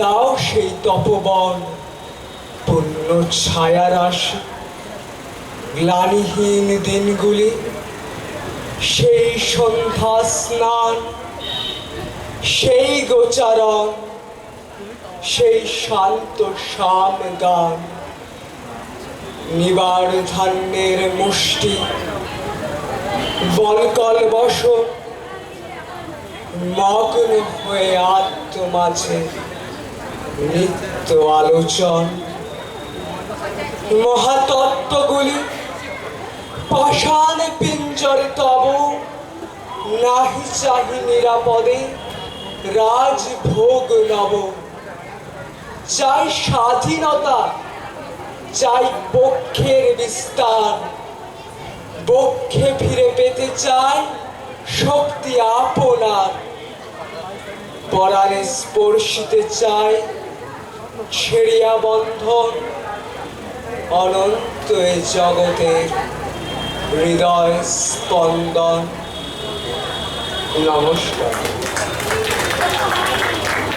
দাও সেই তপবন, পুণ্য ছায়ারাশ গ্লানিহীন দিনগুলি, সেই সন্ধ্যা স্নান, সেই গোচারণ, সেই শান্ত শাম গান, নিবার ধান্যের মুষ্টি, বলকল বস, মগ্ন হয়ে আত্ম মাঝে। নিত্য আলোচন, মহাতত্ত্বগুলি, পাষাণ পিঞ্জর তব নাহি চাহি নিরাপদে, রাজভোগ নব। চাই স্বাধীনতা, চাই বক্ষের বিস্তার। বক্ষে ফিরে পেতে চাই শক্তি আপনার। পরাণে স্পর্শিতে চাই ছেড়িয়া বন্ধন অনন্ত জগতের হৃদয় স্পন্দন। নমস্কার।